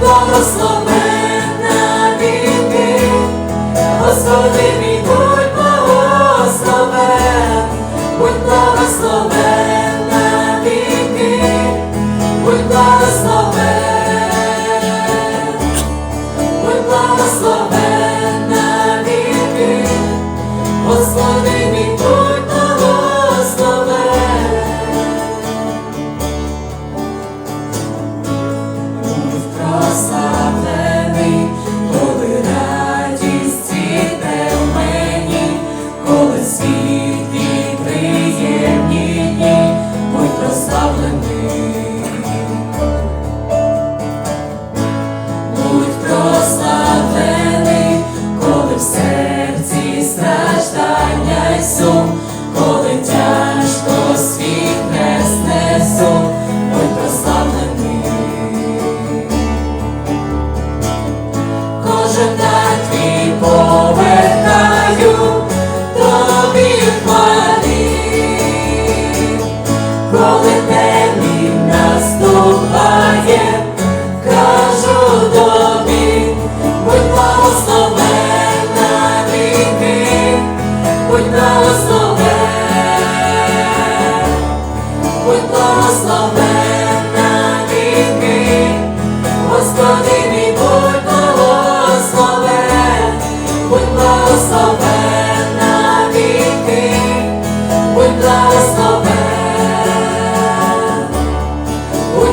благословенна віки, Господи мій. يوم طبيعي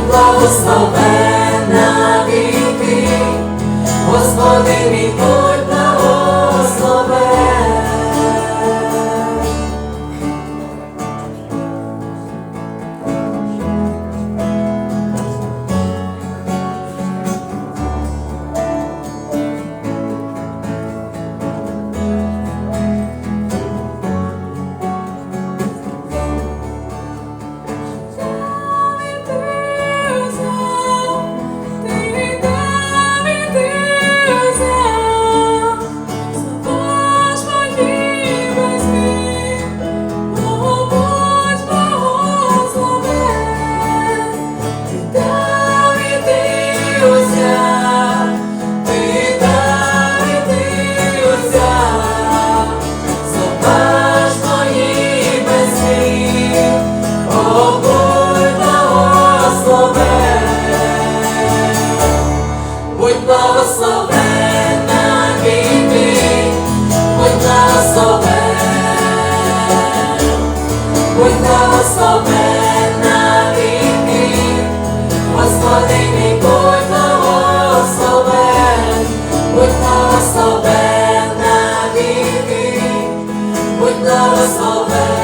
благословенна віки, Господи мій віки, будь благословен.